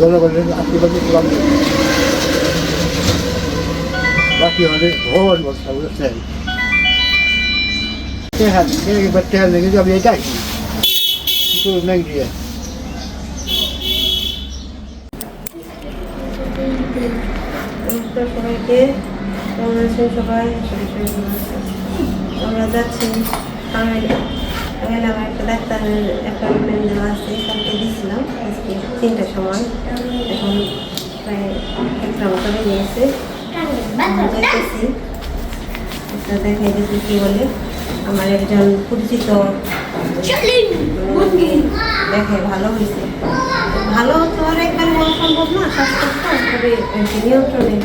জনগণের আশীর্বাদ করলাম বাকি হলে ভগবান বস্তা বুঝছেন টেহার এবার টেহার লেগে যাবে এটাই কিন্তু নেই দিয়ে। সবাইকে। সবাই আশা করি সবাই ভালো আছেন। আমরা যাচ্ছি টাঙ্গাইলে টাঙ্গাইলে আমার একটা ডাক্তারের অ্যাপয়েন্টমেন্ট দেওয়া আছে কালকে দিয়েছিলাম আজকে তিনটার সময় এখন প্রায় একটা মতো যাইতেছি একটা দেখাই দেখি কি বলে আমার একজন পরিচিত দেখে ভালো হয়েছে ভালো তো আর একবার হওয়া সম্ভব না স্বাস্থ্যটা তবে নিয়ন্ত্রণে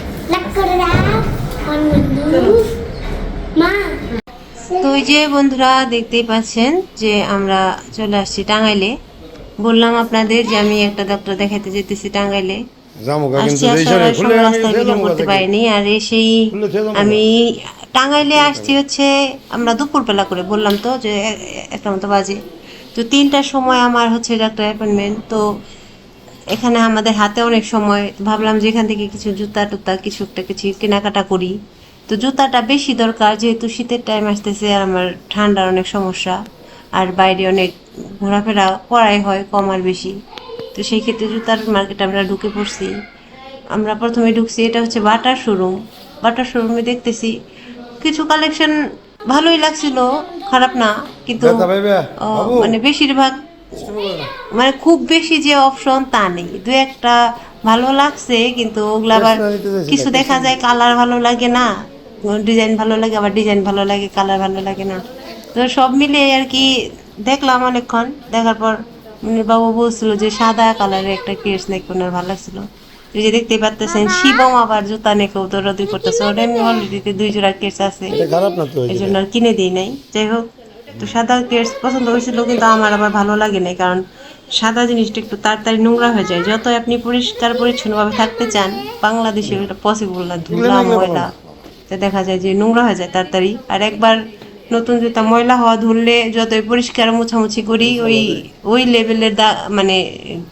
মা তো ওই যে বন্ধুরা দেখতেই পাচ্ছেন যে আমরা চলে আসছি টাঙ্গাইলে। বললাম আপনাদের যে আমি একটা ডাক্তার দেখাতে যেতেছি টাঙ্গাইলে। করতে পারিনি। আর খুলে আমি টাঙ্গাইলে আসছি হচ্ছে আমরা দুপুরবেলা করে বললাম তো যে একটা মতো বাজে। তো তিনটার সময় আমার হচ্ছে ডাক্তার অ্যাপয়েন্টমেন্ট তো এখানে আমাদের হাতে অনেক সময়। ভাবলাম যে এখান থেকে কিছু জুতা টুতা কিছু একটা কিছু কেনাকাটা করি। তো জুতাটা বেশি দরকার যেহেতু শীতের টাইম আসতেছে আর আমার ঠান্ডার অনেক সমস্যা আর বাইরে অনেক ঘোরাফেরা করাই হয় কম আর বেশি। তো সেই ক্ষেত্রে জুতার মার্কেটে আমরা ঢুকে পড়ছি। আমরা প্রথমে ঢুকছি এটা হচ্ছে বাটার শোরুম বাটার শোরুমে দেখতেছি কিছু কালেকশন ভালোই লাগছিল খারাপ না কিন্তু। মানে বেশিরভাগ মানে খুব বেশি যে অপশন তা নেই। দু একটা ভালো লাগছে কিন্তু ওগুলো আবার কিছু দেখা যায় কালার ভালো লাগে না। ডিজাইন ভালো লাগে আবার ডিজাইন ভালো লাগে কালার ভালো লাগে না। তো সব মিলে আর কি দেখলাম অনেকক্ষণ দেখার পর বাবু বলছিল যে সাদা কালারের একটা কেস নাকি ওনার ভালো লাগছিল। এই যে দেখতে পাচ্তেছেন শিবম আবার জুতা দৌড়াদৌড়ি করতেছে। ওটা আমি অলরেডি দুই জোড়া কেস আছে। এই জন্য আর কিনে দিই নাই। যাই হোক তো সাদা কেটস পছন্দ হয়েছিল কিন্তু আমার আবার ভালো লাগে নাই কারণ সাদা জিনিসটা একটু তাড়াতাড়ি নোংরা হয়ে যায়। যত আপনি পরিষ্কার পরিচ্ছন্নভাবে থাকতে চান বাংলাদেশে এটা পসিবল না ধুলা ময়লা। দেখা যায় যে নোংরা হয়ে যায় তাড়াতাড়ি। আর একবার নতুন জুতা ময়লা হওয়া ধরলে যতই পরিষ্কার মোছামুছি করি ওই ওই লেভেলের দা মানে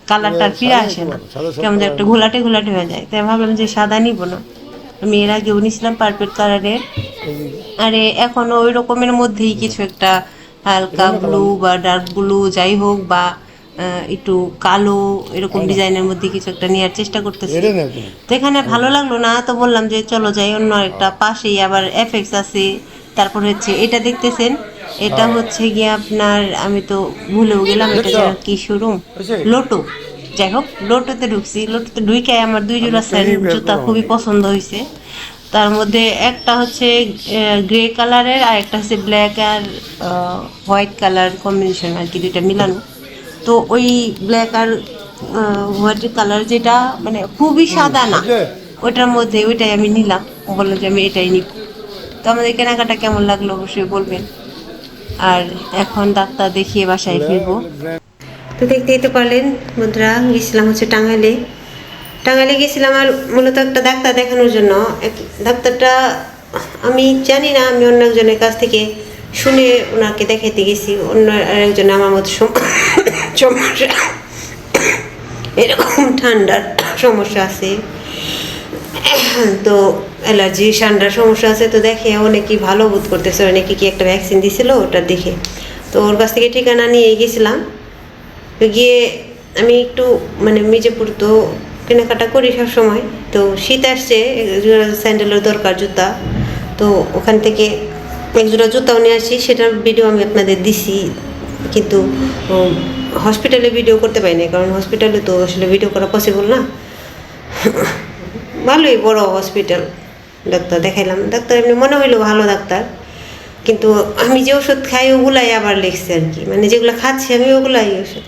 কালারটা ফিরে আসে না। কেমন একটা ঘোলাটে ঘোলাটে হয়ে যায়। তাই ভাবলাম যে সাদা নিব না। আমি এর আগেও নিয়েছিলাম পারপেট কালারের। আরে এখনও ওই রকমের মধ্যেই কিছু একটা হালকা ব্লু বা ডার্ক ব্লু যাই হোক বা একটু কালো এরকম ডিজাইনের মধ্যে কিছু একটা নেওয়ার চেষ্টা করতেছি। তো এখানে ভালো লাগল না তো বললাম যে চলো যাই অন্য একটা পাশেই আবার এফএক্স আছে। তারপর হচ্ছে এটা দেখতেছেন এটা হচ্ছে গিয়ে আপনার আমি তো ভুলেও গেলাম এটা যেন কি শোরুম লোটো যাই হোক লোটোতে ঢুকছি লোটোতে ঢুকে আমার দুই জোড়া স্যান্ড জুতা খুবই পছন্দ হয়েছে তার মধ্যে একটা হচ্ছে গ্রে কালারের আর একটা হচ্ছে ব্ল্যাক আর হোয়াইট কালার কম্বিনেশন আর কি দুইটা মিলানো। তো ওই ব্ল্যাক আর হোয়াইট কালার যেটা মানে খুবই সাদা না ওটার মধ্যে ওইটাই আমি নিলাম। বলল যে আমি এটাই নিব। তো আমাদের কেনাকাটা কেমন লাগল অবশ্যই বলবেন। আর এখন ডাক্তার দেখিয়ে বাসায় ফিরবো। তো দেখতেই তো পারলেন বন্ধুরা গেছিলাম হচ্ছে টাঙ্গাইলে। টাঙ্গাইলে গেছিলাম আর মূলত একটা ডাক্তার দেখানোর জন্য। ডাক্তারটা আমি জানি না আমি অন্য একজনের কাছ থেকে শুনে ওনাকে দেখাইতে গেছি। অন্য আরেকজন আমার মতো সমস্যা এরকম ঠান্ডার সমস্যা আছে। তো অ্যালার্জি, ঠান্ডার সমস্যা আছে তো দেখে অনেকেই ভালো বোধ করতেছে। অনেকে কি একটা ভ্যাকসিন দিছিল ওটা দেখে। তো ওর কাছ থেকে ঠিকানা নিয়ে গেছিলাম। তো গিয়ে আমি একটু মানে মির্জাপুর তো কেনাকাটা করি সব সময় তো শীত আসছে স্যান্ডেলের দরকার জুতা। তো ওখান থেকে এক জোড়া জুতাও নিয়ে আসি, সেটার ভিডিও আমি আপনাদের দিছি। কিন্তু হসপিটালে ভিডিও করতে পারিনি কারণ হসপিটালে তো আসলে ভিডিও করা পসিবল না। ভালোই বড় হসপিটাল ডাক্তার দেখাইলাম। ডাক্তার এমনি মনে হইল ভালো ডাক্তার, কিন্তু আমি যে ওষুধ খাই ওগুলাই আবার লিখছে আর কি। মানে যেগুলো খাচ্ছি আমি ওগুলাই ওষুধ।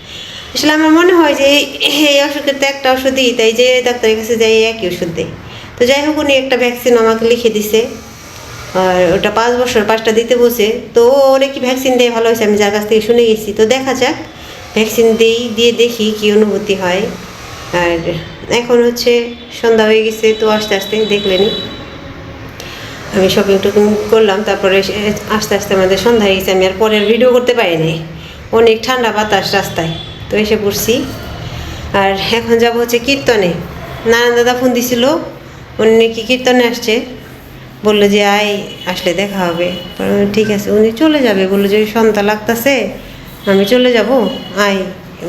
আসলে আমার মনে হয় যে এই- ওষুধের তো একটা ওষুধই, তাই যে ডাক্তারের কাছে যাই একই ওষুধ দেয় তো যাই হোক, উনি একটা ভ্যাকসিন আমাকে লিখে দিছে, আর ওটা পাঁচ বছর, পাঁচটা দিতে বসে তো ওরে কি ভ্যাকসিন দেয়, ভালো হয়েছে, আমি যার কাছ থেকে শুনে গেছি। তো দেখা যাক। ভ্যাকসিন দিই, দিয়ে দেখি কি অনুভূতি হয়। আর এখন হচ্ছে সন্ধ্যা হয়ে গেছে, তো আস্তে আস্তে দেখলেনি আমি শপিং টপিং করলাম, তারপরে আস্তে আস্তে আমাদের সন্ধ্যা হয়ে গেছে। আমি আর পরের ভিডিও করতে পারিনি। অনেক ঠান্ডা বাতাস রাস্তায়, তো এসে পড়ছি। আর এখন যাব হচ্ছে কীর্তনে। নারায়ণ দাদা ফোন দিছিল, উনি কি কীর্তনে আসছে। বলল যে, আয়, আসলে দেখা হবে। ঠিক আছে। উনি চলে যাবে, বলল যে, সন্ধ্যা লাগতেছে। আমি চলে যাব? আয়।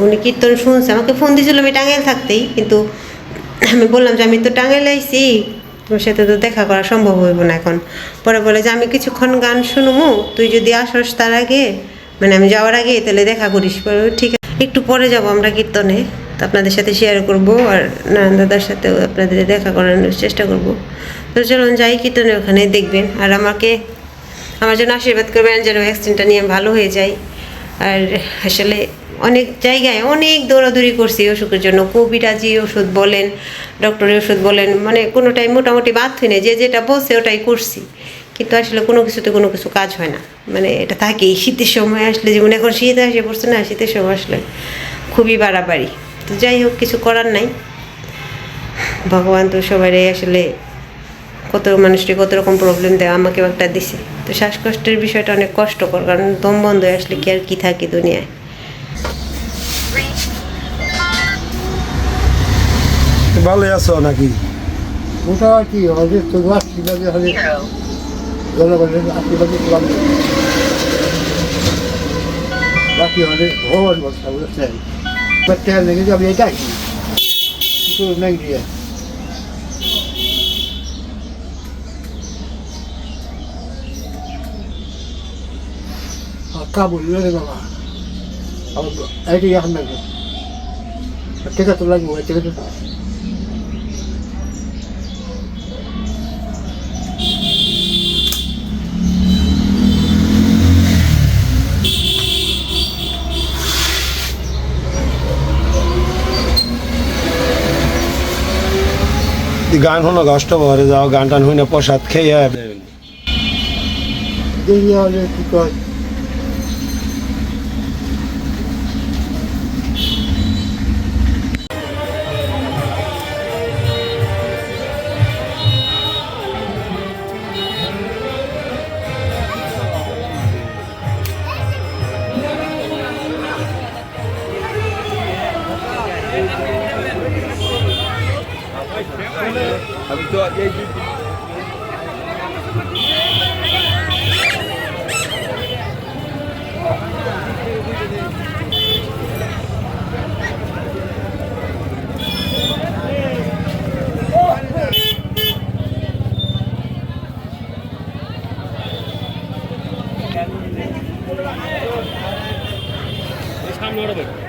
উনি কীর্তন শুনছে, আমাকে ফোন দিয়েছিল আমি টাঙ্গাইল থাকতেই, কিন্তু আমি বললাম যে আমি তো টাঙ্গাইলে আইছি, তোমার সাথে তো দেখা করা সম্ভব হইব না এখন। পরে বলে যে আমি কিছুক্ষণ গান শুনব তুই যদি আসস তার আগে মানে আমি যাওয়ার আগে তাহলে দেখা করিস। পরে ঠিক আছে, একটু পরে যাব আমরা কীর্তনে, তো আপনাদের সাথে শেয়ার করব আর নারায়ণ দাদার সাথেও আপনাদের দেখা করানোর চেষ্টা করব। তো চলুন যাই কীর্তনে ওখানে দেখবেন। আর আমাকে, আমার জন্য আশীর্বাদ করবেন যেন অ্যাক্সিডেন্টটা নিয়ে ভালো হয়ে যায়। আর আসলে অনেক জায়গায় অনেক দৌড়াদৌড়ি করছি অসুখের জন্য। কোভিডাজি ওষুধ বলেন ডক্টরের ওষুধ বলেন মানে কোনোটাই মোটামুটি বাদ হই না যে যেটা বলছে ওটাই করছি। কিন্তু আসলে কোনো কিছুতে কোনো কিছু কাজ হয় না। মানে এটা থাকেই, শীতের সময় আসলে যেমন এখন শীত আসে পড়ছে না, শীতের সময় আসলে খুবই বাড়াবাড়ি। তো যাই হোক, কিছু করার নাই। ভগবান তো সবারই আসলে কত মানুষটি কত রকম প্রবলেম দেয় আমাকে একটা দিছে। তো শ্বাসকষ্টের বিষয়টা অনেক কষ্টকর কারণ দম বন্ধ হয়ে আসলে কি আর কি থাকে দুনিয়ায়। ভালোই আছো নাকি? ওটা কি আমাদের তো আশীর্বাদে হলে জনগণের আশীর্বাদে করলাম বাকি হলে ভগবান বলতে বুঝছেন টেহার আমি এটাই। কিন্তু নাই দিয়ে কাবুল রে বাবা। এইটি এখন লাগবে টিকা তো লাগবে টিকা তো গান শোনো কষ্ট করে যাও গান টান শুনে প্রসাদ খেয়ে কি কয়? হ্যাঁ গ্যাস বলছি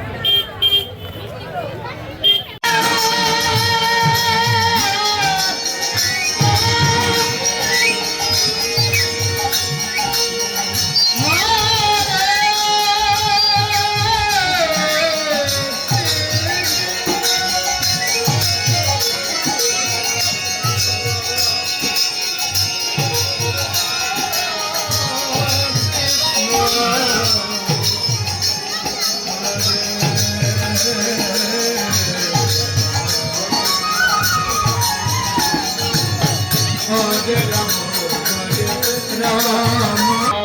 বাবা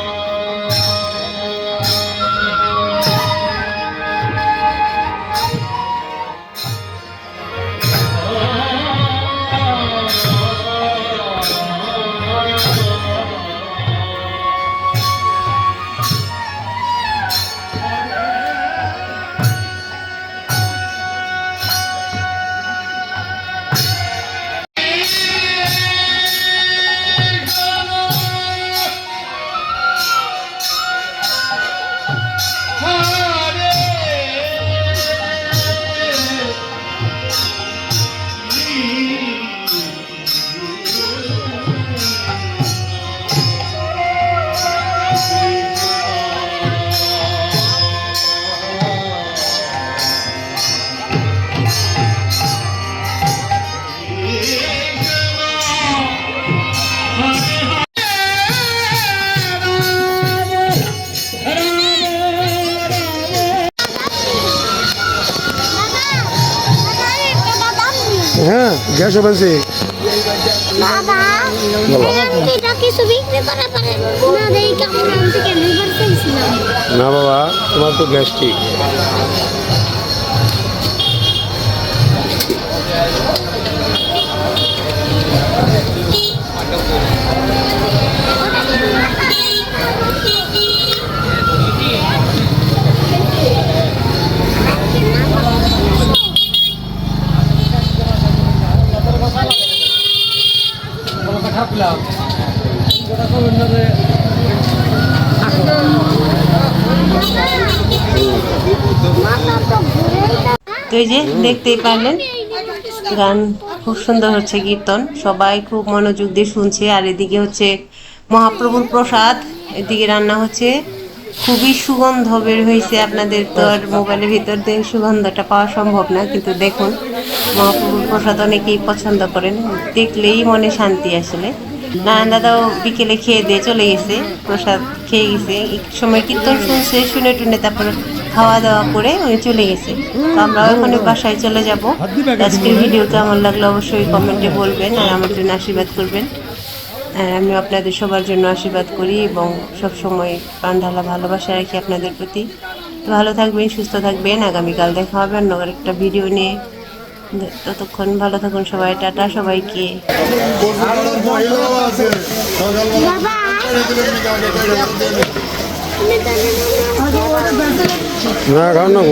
এটা কিছু বিক্রি করা পারে? না দেই কেমন আনতে কেন এবার না বাবা তোমার তো গ্যাস্ট্রিক। তো এই যে, দেখতেই পারলেন। গান খুব সুন্দর হচ্ছে, কীর্তন। সবাই খুব মনোযোগ দিয়ে শুনছে। আর এদিকে হচ্ছে মহাপ্রভুর প্রসাদ। এদিকে রান্না হচ্ছে। খুবই সুগন্ধ বের হয়েছে আপনাদের তো আর মোবাইলের ভিতর দিয়ে সুগন্ধটা পাওয়া সম্ভব না। কিন্তু দেখুন, মহাপ্রভুর প্রসাদ অনেকেই পছন্দ করেন। দেখলেই মনে শান্তি আসলে। নারায়ণ দাদাও বিকেলে খেয়ে দিয়ে চলে গেছে প্রসাদ খেয়ে গেছে। এক সময় কীর্তন শুনছে শুনে টুনে তারপর খাওয়া দাওয়া করে উনি চলে গেছে। তো আমরাও এখানে বাসায় চলে যাব। আজকের ভিডিও কেমন লাগল অবশ্যই কমেন্টে বলবেন আর আমার জন্য আশীর্বাদ করবেন। আর আমি আপনাদের সবার জন্য আশীর্বাদ করি এবং সব সময় প্রাণ ঢালা ভালোবাসা রাখি আপনাদের প্রতি। ভালো থাকবেন সুস্থ থাকবেন। আগামীকাল দেখা হবে অন্য একটা ভিডিও নিয়ে। ততক্ষণ ভালো থাকুন সবাই টাটা সবাইকে। না